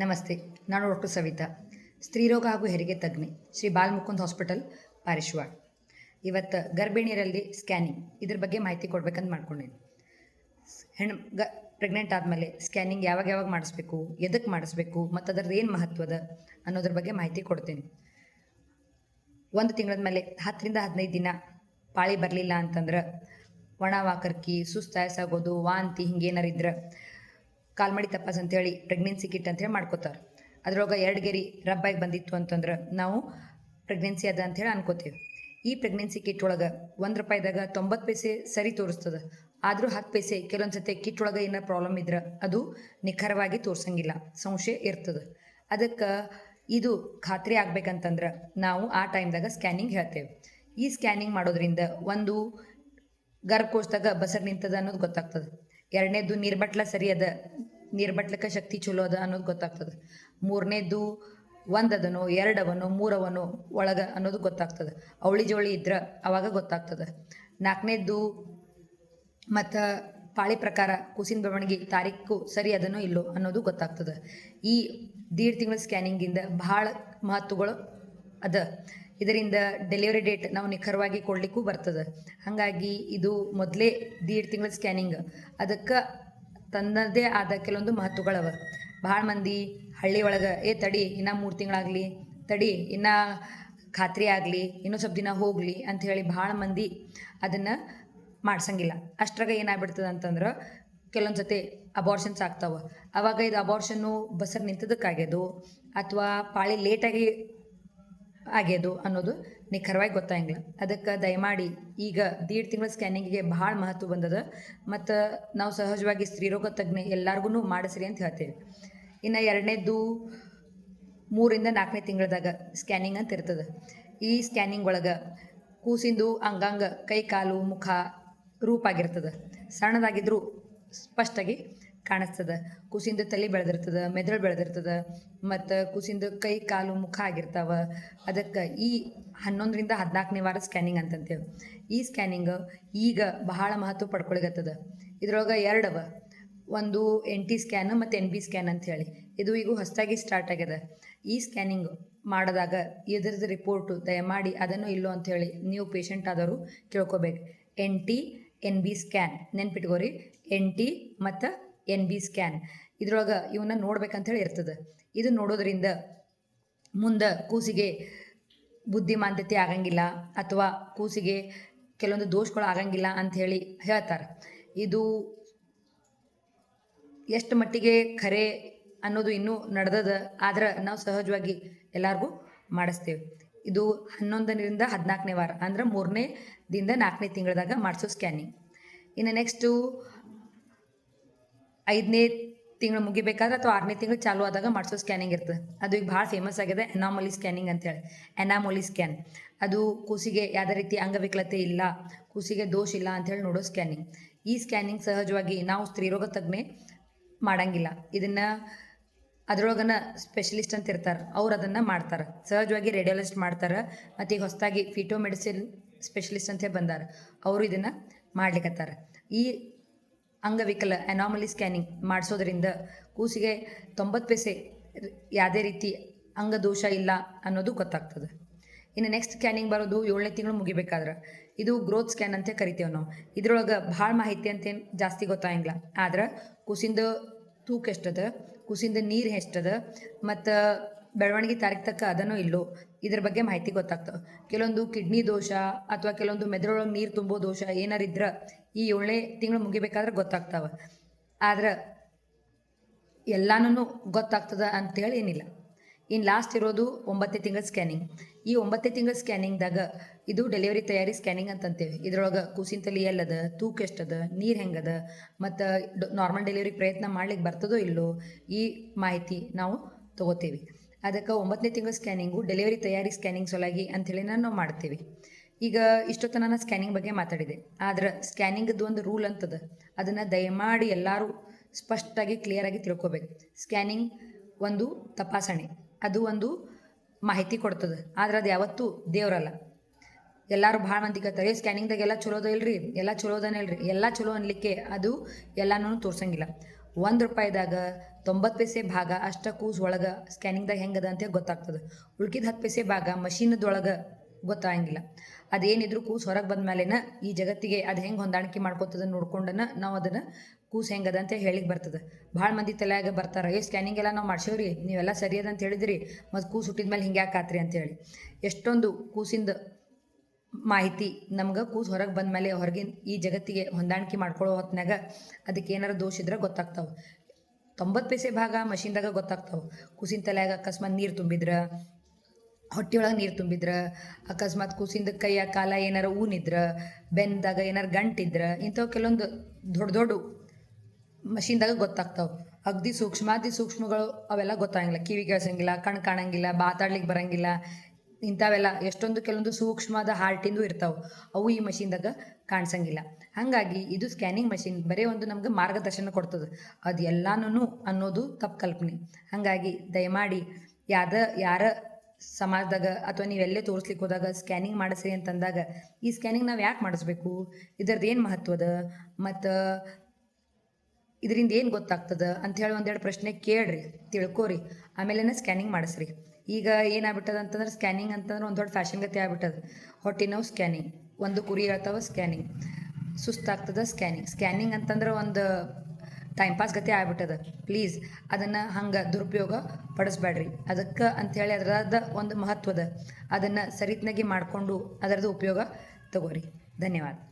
ನಮಸ್ತೆ, ನಾನು ಡಾಕ್ಟರ್ ಸವಿತಾ. ಸ್ತ್ರೀರೋಗ ಹಾಗೂ ಹೆರಿಗೆ ತಜ್ಞೆ, ಶ್ರೀ ಬಾಲ್ಮುಕುಂದ್ ಹಾಸ್ಪಿಟಲ್ ಪಾರಿಶ್ವಾಡ್ ಇವತ್ತು ಗರ್ಭಿಣಿಯರಲ್ಲಿ ಸ್ಕ್ಯಾನಿಂಗ್, ಇದ್ರ ಬಗ್ಗೆ ಮಾಹಿತಿ ಕೊಡ್ಬೇಕಂತ ಮಾಡ್ಕೊಂಡಿದ್ದೆ ಹೆಣ್ಣು ಗ ಪ್ರೆಗ್ನೆಂಟ್ ಆದಮೇಲೆ ಸ್ಕ್ಯಾನಿಂಗ್ ಯಾವಾಗ ಯಾವಾಗ ಮಾಡಿಸ್ಬೇಕು ಎದಕ್ಕೆ ಮಾಡಿಸ್ಬೇಕು, ಮತ್ತು ಅದರದ್ದು ಏನು ಮಹತ್ವದ ಅನ್ನೋದ್ರ ಬಗ್ಗೆ ಮಾಹಿತಿ ಕೊಡ್ತೇನೆ. ಒಂದು ತಿಂಗಳದ ಮೇಲೆ ಹತ್ತರಿಂದ ಹದಿನೈದು ದಿನ ಪಾಳಿ ಬರಲಿಲ್ಲ ಅಂತಂದ್ರೆ ಒಣ ವಾಕರ್ಕಿ ಸುಸ್ತಾಯಸಾಗೋದು ವಾಂತಿ ಹಿಂಗೇನಾರು ಇದ್ರೆ ಕಾಲ್ಮಡಿ ತಪಾಸ್ ಅಂತೇಳಿ ಪ್ರೆಗ್ನೆನ್ಸಿ ಕಿಟ್ ಅಂತೇಳಿ ಮಾಡ್ಕೋತಾರೆ. ಅದ್ರೊಳಗೆ ಎರಡು ಗೆರಿ ರಬ್ಬಾಗಿ ಬಂದಿತ್ತು ಅಂತಂದ್ರೆ ನಾವು ಪ್ರೆಗ್ನೆನ್ಸಿ ಅದ ಅಂತೇಳಿ ಅನ್ಕೋತೀವಿ. ಈ ಪ್ರೆಗ್ನೆನ್ಸಿ ಕಿಟ್ ಒಳಗೆ ಒಂದು ರೂಪಾಯಿದಾಗ ತೊಂಬತ್ತು ಪೈಸೆ ಸರಿ ತೋರಿಸ್ತದೆ. ಆದರೂ ಹತ್ತು ಪೈಸೆ ಕೆಲವೊಂದು ಸತಿ ಕಿಟ್ ಒಳಗೆ ಏನಾರು ಪ್ರಾಬ್ಲಮ್ ಇದ್ರೆ ಅದು ನಿಖರವಾಗಿ ತೋರ್ಸಂಗಿಲ್ಲ. ಸಂಶಯ ಇರ್ತದೆ. ಅದಕ್ಕೆ ಇದು ಖಾತ್ರಿ ಆಗ್ಬೇಕಂತಂದ್ರೆ ನಾವು ಆ ಟೈಮ್ದಾಗ ಸ್ಕ್ಯಾನಿಂಗ್ ಹೇಳ್ತೇವೆ. ಈ ಸ್ಕ್ಯಾನಿಂಗ್ ಮಾಡೋದ್ರಿಂದ ಒಂದು ಗರ್ಭಕೋಶದಾಗ ಬಸರ್ ನಿಂತದ ಅನ್ನೋದು ಗೊತ್ತಾಗ್ತದೆ. ಎರಡನೇದು ನೀರ್ಬಟ್ಲ ಸರಿ ಅದ. ನೀರ್ಬಟ್ಲಕ್ಕೆ ಶಕ್ತಿ ಚಲೋ ಅದ ಅನ್ನೋದು ಗೊತ್ತಾಗ್ತದ. ಮೂರನೇದು ಒಂದದನೋ, ಎರಡವನೋ, ಮೂರವನೋ ಒಳಗ ಅನ್ನೋದು ಗೊತ್ತಾಗ್ತದೆ. ಅವಳಿ ಜೋಳಿ ಇದ್ರೆ ಅವಾಗ ಗೊತ್ತಾಗ್ತದ. ನಾಲ್ಕನೇದು ಮತ್ತು ಪಾಳಿ ಪ್ರಕಾರ ಕೂಸಿನ ಬೆಳವಣಿಗೆ ತಾರೀಕು ಸರಿ ಅದನೋ ಇಲ್ಲೋ ಅನ್ನೋದು ಗೊತ್ತಾಗ್ತದೆ. ಈ ದೀಡ್ ತಿಂಗಳ ಸ್ಕ್ಯಾನಿಂಗಿಂದ ಭಾಳ ಮಹತ್ವಗಳು ಅದ. ಇದರಿಂದ ಡೆಲಿವರಿ ಡೇಟ್ ನಾವು ನಿಖರವಾಗಿ ಕೊಡಲಿಕ್ಕೂ ಬರ್ತದೆ. ಹಾಗಾಗಿ ಇದು ಮೊದಲೇ ದೀಡ್ ತಿಂಗಳ ಸ್ಕ್ಯಾನಿಂಗ್ ಅದಕ್ಕೆ ತನ್ನದೇ ಆದ ಕೆಲವೊಂದು ಮಹತ್ವಗಳವ. ಭಾಳ ಮಂದಿ ಹಳ್ಳಿ ಒಳಗೆ, ಏ ತಡಿ, ಇನ್ನೂ ಮೂರು ತಿಂಗಳಾಗಲಿ, ತಡಿ, ಇನ್ನೂ ಖಾತ್ರಿ ಆಗಲಿ, ಇನ್ನೂ ಸ್ವಲ್ಪ ದಿನ ಹೋಗಲಿ ಅಂತ ಹೇಳಿ ಭಾಳ ಮಂದಿ ಅದನ್ನು ಮಾಡ್ಸಂಗಿಲ್ಲ. ಅಷ್ಟ್ರಾಗ ಏನಾಗ್ಬಿಡ್ತದೆ ಅಂತಂದ್ರೆ ಕೆಲವೊಂದು ಸತಿ ಅಬಾರ್ಷನ್ಸ್ ಆಗ್ತಾವೆ. ಅವಾಗ ಇದು ಅಬಾರ್ಷನ್ನು ಬಸರ್ ನಿಂತದಕ್ಕಾಗ್ಯದು ಅಥವಾ ಪಾಳಿ ಲೇಟಾಗಿ ಆಗ್ಯದು ಅನ್ನೋದು ನಿಖರವಾಗಿ ಗೊತ್ತಾಗಿಲ್ಲ ಅದಕ್ಕೆ ದಯಮಾಡಿ ಈಗ ದೀಡ್ ತಿಂಗಳ ಸ್ಕ್ಯಾನಿಂಗಿಗೆ ಭಾಳ ಮಹತ್ವ ಬಂದದ. ಮತ್ತು ನಾವು ಸಹಜವಾಗಿ ಸ್ತ್ರೀರೋಗ ತಜ್ಞೆ ಎಲ್ಲರಿಗೂ ಮಾಡಿಸ್ರಿ ಅಂತ ಹೇಳ್ತೇವೆ. ಇನ್ನು ಎರಡನೇದು ಮೂರಿಂದ ನಾಲ್ಕನೇ ತಿಂಗಳದಾಗ ಸ್ಕ್ಯಾನಿಂಗ್ ಅಂತ ಇರ್ತದೆ. ಈ ಸ್ಕ್ಯಾನಿಂಗ್ ಒಳಗೆ ಕೂಸಿಂದು ಅಂಗಾಂಗ, ಕೈ, ಕಾಲು, ಮುಖ ರೂಪಾಗಿರ್ತದೆ ಸಣ್ಣದಾಗಿದ್ರೂ ಸ್ಪಷ್ಟಾಗಿ ಕಾಣಿಸ್ತದೆ. ಕುಸಿಂದ ತಲೆ ಬೆಳೆದಿರ್ತದ, ಮೆದುಳು ಬೆಳೆದಿರ್ತದ, ಮತ್ತು ಕುಸಿಂದ ಕೈ, ಕಾಲು, ಮುಖ ಆಗಿರ್ತಾವ. ಅದಕ್ಕೆ ಈ ಹನ್ನೊಂದರಿಂದ ಹದಿನಾಲ್ಕನೇ ವಾರ ಸ್ಕ್ಯಾನಿಂಗ್ ಅಂತಂತೇವೆ. ಈ ಸ್ಕ್ಯಾನಿಂಗ್ ಈಗ ಬಹಳ ಮಹತ್ವ ಪಡ್ಕೊಳಿಗತ್ತದ. ಇದ್ರೊಳಗೆ ಎರಡವ, ಒಂದು ಎನ್ ಟಿ ಸ್ಕ್ಯಾನ್ ಮತ್ತು ಎನ್ ಬಿ ಸ್ಕ್ಯಾನ್ ಅಂತ ಹೇಳಿ ಇದು ಈಗ ಹೊಸದಾಗಿ ಸ್ಟಾರ್ಟ್ ಆಗ್ಯದ. ಈ ಸ್ಕ್ಯಾನಿಂಗ್ ಮಾಡಿದಾಗ ಇದ್ರದ್ದು ರಿಪೋರ್ಟು ದಯಮಾಡಿ ಅದನ್ನು ಇಲ್ಲೋ ಅಂಥೇಳಿ ನೀವು ಪೇಷಂಟ್ ಆದವರು ತಿಳ್ಕೊಬೇಕು. N T N B scan ನೆನ್ಪಿಟ್ಕೋರಿ. N T ಮತ್ತು ಎನ್ ಬಿ ಸ್ಕ್ಯಾನ್. ಇದ್ರೊಳಗೆ ಇವನ್ನ ನೋಡ್ಬೇಕಂತೇಳಿ ಇರ್ತದೆ. ಇದು ನೋಡೋದ್ರಿಂದ ಮುಂದೆ ಕೂಸಿಗೆ ಬುದ್ಧಿಮಾಂದ್ಯತೆ ಆಗಂಗಿಲ್ಲ ಅಥವಾ ಕೂಸಿಗೆ ಕೆಲವೊಂದು ದೋಷಗಳು ಆಗಂಗಿಲ್ಲ ಅಂಥೇಳಿ ಹೇಳ್ತಾರೆ. ಇದು ಎಷ್ಟು ಮಟ್ಟಿಗೆ ಖರೆ ಅನ್ನೋದು ಇನ್ನೂ ನಡೆದದ ಆದ್ರೆ ನಾವು ಸಹಜವಾಗಿ ಎಲ್ಲರಿಗೂ ಮಾಡಿಸ್ತೇವೆ. ಇದು ಹನ್ನೊಂದರಿಂದ ಹದಿನಾಲ್ಕನೇ ವಾರ ಅಂದ್ರೆ ಮೂರನೇ ದಿಂದ ನಾಲ್ಕನೇ ತಿಂಗಳದಾಗ ಮಾಡಿಸೋ ಸ್ಕ್ಯಾನಿಂಗ್ ಇನ್ನು ನೆಕ್ಸ್ಟು ಐದನೇ ತಿಂಗಳು ಮುಗಿಬೇಕಾದ್ರೆ ಅಥವಾ ಆರನೇ ತಿಂಗಳು ಚಾಲು ಆದಾಗ ಮಾಡಿಸೋ ಸ್ಕ್ಯಾನಿಂಗ್ ಇರ್ತದೆ. ಅದು ಈಗ ಭಾಳ ಫೇಮಸ್ ಆಗಿದೆ ಎನಾಮೊಲಿ ಸ್ಕ್ಯಾನಿಂಗ್ ಅಂತೇಳಿ ಎನಾಮೊಲಿ ಸ್ಕ್ಯಾನ್ ಅದು ಕೂಸಿಗೆ ಯಾವುದೇ ರೀತಿ ಅಂಗವಿಕಲತೆ ಇಲ್ಲ, ಕೂಸಿಗೆ ದೋಷ ಇಲ್ಲ ಅಂಥೇಳಿ ನೋಡೋ ಸ್ಕ್ಯಾನಿಂಗ್ ಈ ಸ್ಕ್ಯಾನಿಂಗ್ ಸಹಜವಾಗಿ ನಾವು ಸ್ತ್ರೀರೋಗ ತಜ್ಞೆ ಮಾಡಂಗಿಲ್ಲ. ಇದನ್ನು ಅದರೊಳಗನ ಸ್ಪೆಷಲಿಸ್ಟ್ ಅಂತ ಇರ್ತಾರೆ, ಅವ್ರು ಅದನ್ನು ಮಾಡ್ತಾರೆ. ಸಹಜವಾಗಿ ರೇಡಿಯೋಲಿಸ್ಟ್ ಮಾಡ್ತಾರೆ, ಮತ್ತು ಈಗ ಹೊಸದಾಗಿ ಫಿಟೋ ಮೆಡಿಸಿನ್ ಸ್ಪೆಷಲಿಸ್ಟ್ ಅಂತ ಬಂದಾರ. ಅವರು ಇದನ್ನು ಮಾಡ್ಲಿಕ್ಕತ್ತಾರೆ ಈ ಅಂಗವಿಕಲ ಅನಾಮಲಿ ಸ್ಕ್ಯಾನಿಂಗ್ ಮಾಡಿಸೋದ್ರಿಂದ ಕೂಸಿಗೆ ತೊಂಬತ್ತು ಪೈಸೆ ಯಾವುದೇ ರೀತಿ ಅಂಗದೋಷ ಇಲ್ಲ ಅನ್ನೋದು ಗೊತ್ತಾಗ್ತದೆ. ಇನ್ನು ನೆಕ್ಸ್ಟ್ ಸ್ಕ್ಯಾನಿಂಗ್ ಬರೋದು ಏಳನೇ ತಿಂಗಳು ಮುಗಿಬೇಕಾದ್ರೆ. ಇದು ಗ್ರೋತ್ ಸ್ಕ್ಯಾನ್ ಅಂತ ಕರಿತೇವೆ ನಾವು. ಇದ್ರೊಳಗೆ ಭಾಳ ಮಾಹಿತಿ ಅಂತೇನು ಜಾಸ್ತಿ ಗೊತ್ತಾಗಿಲ್ಲ ಆದ್ರೆ ಕೂಸಿಂದ ತೂಕ ಎಷ್ಟದ, ಕೂಸಿಂದ ನೀರು ಎಷ್ಟದ, ಮತ್ತು ಬೆಳವಣಿಗೆ ತಾರೀಕು ತಕ್ಕ ಅದನ್ನು ಇಲ್ಲೋ ಇದ್ರ ಬಗ್ಗೆ ಮಾಹಿತಿ ಗೊತ್ತಾಗ್ತವೆ ಕೆಲವೊಂದು ಕಿಡ್ನಿ ದೋಷ ಅಥವಾ ಕೆಲವೊಂದು ಮೆದುಳೊಳಗೆ ನೀರು ತುಂಬೋ ದೋಷ ಏನಾರಿದ್ರೆ ಈ ಏಳನೇ ತಿಂಗಳು ಮುಗಿಬೇಕಾದ್ರೆ ಗೊತ್ತಾಗ್ತಾವೆ. ಆದ್ರೆ ಎಲ್ಲಾನು ಗೊತ್ತಾಗ್ತದ ಅಂತೇಳಿ ಏನಿಲ್ಲ. ಇನ್ನು ಲಾಸ್ಟ್ ಇರೋದು ಒಂಬತ್ತೇ ತಿಂಗಳ ಸ್ಕ್ಯಾನಿಂಗ್. ಈ ಒಂಬತ್ತೇ ತಿಂಗಳ ಸ್ಕ್ಯಾನಿಂಗ್ದಾಗ ಇದು ಡೆಲಿವರಿ ತಯಾರಿ ಸ್ಕ್ಯಾನಿಂಗ್ ಅಂತಂತೇವೆ ಇದ್ರೊಳಗೆ ಕೂಸಿನ ತಲೆ ಎಲ್ಲದ, ತೂಕ ಎಷ್ಟದ, ನೀರು ಹೆಂಗದ, ಮತ್ತು ನಾರ್ಮಲ್ ಡೆಲಿವರಿ ಪ್ರಯತ್ನ ಮಾಡ್ಲಿಕ್ಕೆ ಬರ್ತದೋ ಇಲ್ಲೋ ಈ ಮಾಹಿತಿ ನಾವು ತಗೋತೀವಿ. ಅದಕ್ಕೆ ಒಂಬತ್ತನೇ ತಿಂಗಳ ಸ್ಕ್ಯಾನಿಂಗು, ಡೆಲಿವರಿ ತಯಾರಿ ಸ್ಕ್ಯಾನಿಂಗ್ ಸೊಲಾಗಿ ಅಂಥೇಳಿ ನಾವು ಮಾಡ್ತೀವಿ. ಈಗ ಇಷ್ಟೊತ್ತನ ನಾನು ಸ್ಕ್ಯಾನಿಂಗ್ ಬಗ್ಗೆ ಮಾತಾಡಿದೆ. ಆದ್ರೆ ಸ್ಕ್ಯಾನಿಂಗದ್ದು ಒಂದು ರೂಲ್ ಅಂತದ. ಅದನ್ನು ದಯಮಾಡಿ ಎಲ್ಲರೂ ಸ್ಪಷ್ಟವಾಗಿ ಕ್ಲಿಯರಾಗಿ ತಿಳ್ಕೊಬೇಕು. ಸ್ಕ್ಯಾನಿಂಗ್ ಒಂದು ತಪಾಸಣೆ. ಅದು ಒಂದು ಮಾಹಿತಿ ಕೊಡ್ತದೆ. ಆದ್ರೆ ಅದು ಯಾವತ್ತೂ ದೇವರಲ್ಲ. ಎಲ್ಲರೂ ಭಾಳ ಮಂದಿ ಕೇಳ್ತಾರೆ, ಏ ಸ್ಕ್ಯಾನಿಂಗ್ದಾಗ ಎಲ್ಲ ಚಲೋದ ಇಲ್ರಿ? ಎಲ್ಲ ಚಲೋದನ ಇಲ್ರಿ? ಎಲ್ಲ ಚಲೋ ಅನ್ಲಿಕ್ಕೆ ಅದು ಎಲ್ಲನೂ ತೋರ್ಸಂಗಿಲ್ಲ. ಒಂದು ರೂಪಾಯಿದಾಗ ತೊಂಬತ್ತು ಪೈಸೆ ಭಾಗ ಅಷ್ಟ ಕೂಸ್ ಒಳಗೆ ಸ್ಕ್ಯಾನಿಂಗ್ದಾಗ ಹೆಂಗದ ಅಂತ ಗೊತ್ತಾಗ್ತದೆ. ಉಳ್ಕಿದ ಹತ್ತು ಪೈಸೆ ಭಾಗ ಮಷೀನದೊಳಗೆ ಗೊತ್ತಾಗಂಗಿಲ್ಲ. ಅದೇನಿದ್ರು ಕೂಸು ಹೊರಗೆ ಬಂದ್ಮೇಲೆನ ಈ ಜಗತ್ತಿಗೆ ಅದು ಹೆಂಗೆ ಹೊಂದಾಣಿಕೆ ಮಾಡ್ಕೋತದ ನೋಡ್ಕೊಂಡನ ನಾವು ಅದನ್ನು ಕೂಸು ಹೆಂಗದ ಅಂತ ಹೇಳಿಕ್ ಬರ್ತದೆ. ಭಾಳ ಮಂದಿ ತಲೆಯಾಗ ಬರ್ತಾರೆ, ಏ, ಸ್ಕ್ಯಾನಿಂಗ್ ಎಲ್ಲ ನಾವು ಮಾಡ್ಸೇವ್ರಿ, ನೀವೆಲ್ಲ ಸರಿ ಅದ ಅಂತ ಹೇಳಿದ್ರಿ, ಮತ್ತು ಕೂಸು ಹುಟ್ಟಿದ ಮೇಲೆ ಹಿಂಗೆ ಯಾಕೆ ಆತ್ರಿ ಅಂತೇಳಿ ಎಷ್ಟೊಂದು ಕೂಸಿಂದ ಮಾಹಿತಿ ನಮ್ಗೆ ಕೂಸು ಹೊರಗೆ ಬಂದ ಮೇಲೆ ಹೊರಗಿನ ಈ ಜಗತ್ತಿಗೆ ಹೊಂದಾಣಿಕೆ ಮಾಡ್ಕೊಳ್ಳೋ ಹೊತ್ನಾಗ ಅದಕ್ಕೆ ಏನಾರು ದೋಷ ಇದ್ರೆ ಗೊತ್ತಾಗ್ತಾವೆ. ತೊಂಬತ್ತು ಪೈಸೆ ಭಾಗ ಮಷೀನ್ದಾಗ ಗೊತ್ತಾಗ್ತಾವೆ. ಕೂಸಿನ ತಲೆಯಾಗ ಅಕಸ್ಮಾತ್ ನೀರು ತುಂಬಿದ್ರೆ ಹೊಟ್ಟೆಯೊಳಗೆ ನೀರು ತುಂಬಿದ್ರ, ಅಕಸ್ಮಾತ್ ಕೂಸಿಂದ ಕೈಯ ಕಾಲ ಏನಾರು ಊನಿದ್ರ ಬೆಂದಾಗ ಏನಾರು ಗಂಟಿದ್ರ, ಇಂಥವು ಕೆಲವೊಂದು ದೊಡ್ಡ ದೊಡ್ಡ ಮಷೀನ್ದಾಗ ಗೊತ್ತಾಗ್ತಾವೆ. ಅಗ್ದಿ ಸೂಕ್ಷ್ಮಾದಿ ಸೂಕ್ಷ್ಮಗಳು ಅವೆಲ್ಲ ಗೊತ್ತಾಗಂಗಿಲ್ಲ. ಕಿವಿ ಕೇಳಿಸಂಗಿಲ್ಲ, ಕಣ್ ಕಾಣಂಗಿಲ್ಲ ಮಾತಾಡ್ಲಿಕ್ಕೆ ಬರಂಗಿಲ್ಲ ಇಂಥವೆಲ್ಲ ಎಷ್ಟೊಂದು ಕೆಲವೊಂದು ಸೂಕ್ಷ್ಮದ ಹಾರ್ಟಿಂದು ಇರ್ತಾವೆ, ಅವು ಈ ಮಷೀನ್ದಾಗ ಕಾಣಿಸಂಗಿಲ್ಲ. ಹಾಗಾಗಿ ಇದು ಸ್ಕ್ಯಾನಿಂಗ್ ಮಷೀನ್ ಬರೀ ಒಂದು ನಮ್ಗೆ ಮಾರ್ಗದರ್ಶನ ಕೊಡ್ತದೆ. ಅದು ಎಲ್ಲಾನು ಅನ್ನೋದು ತಪ್ಪು ಕಲ್ಪನೆ. ಹಾಗಾಗಿ ದಯಮಾಡಿ ಯಾದ, ಯಾರ ಸಮಾಜದಾಗ ಅಥವಾ ನೀವೆಲ್ಲೇ ತೋರಿಸ್ಲಿಕ್ಕೆ ಹೋದಾಗ ಸ್ಕ್ಯಾನಿಂಗ್ ಮಾಡಿಸ್ರಿ ಅಂತಂದಾಗ ಈ ಸ್ಕ್ಯಾನಿಂಗ್ ನಾವು ಯಾಕೆ ಮಾಡಿಸ್ಬೇಕು? ಇದರದ್ದು ಏನು ಮಹತ್ವದ? ಮತ್ತು ಇದರಿಂದ ಏನು ಗೊತ್ತಾಗ್ತದೆ? ಅಂಥೇಳಿ ಒಂದೆರಡು ಪ್ರಶ್ನೆ ಕೇಳ್ರಿ, ತಿಳ್ಕೊರಿ ಆಮೇಲೆ ಸ್ಕ್ಯಾನಿಂಗ್ ಮಾಡಿಸ್ರಿ. ಈಗ ಏನಾಗ್ಬಿಟ್ಟದ ಅಂತಂದ್ರೆ ಸ್ಕ್ಯಾನಿಂಗ್ ಅಂತಂದ್ರೆ ಒಂದು ದೊಡ್ಡ ಫ್ಯಾಷನ್ ಗತಿ ಆಗ್ಬಿಟ್ಟದ. ಹೊಟ್ಟೆ ನೋವು ಸ್ಕ್ಯಾನಿಂಗ್ ಒಂದು ಕುರಿ ಹೇಳ್ತಾವ ಸ್ಕ್ಯಾನಿಂಗ್ ಸುಸ್ತಾಗ್ತದ ಸ್ಕ್ಯಾನಿಂಗ್ ಸ್ಕ್ಯಾನಿಂಗ್ ಅಂತಂದ್ರೆ ಒಂದು ಟೈಮ್ ಪಾಸ್ ಗತಿ ಆಗ್ಬಿಟ್ಟದ. ಪ್ಲೀಸ್ ಅದನ್ನು ಹಂಗೆ ದುರುಪಯೋಗ ಪಡಿಸ್ಬೇಡ್ರಿ ಅದಕ್ಕೆ ಅಂಥೇಳಿ ಅದರದ ಒಂದು ಮಹತ್ವದ. ಅದನ್ನು ಸರಿತ್ನಾಗಿ ಮಾಡಿಕೊಂಡು ಅದರದ್ದು ಉಪಯೋಗ ತಗೋರಿ. ಧನ್ಯವಾದ.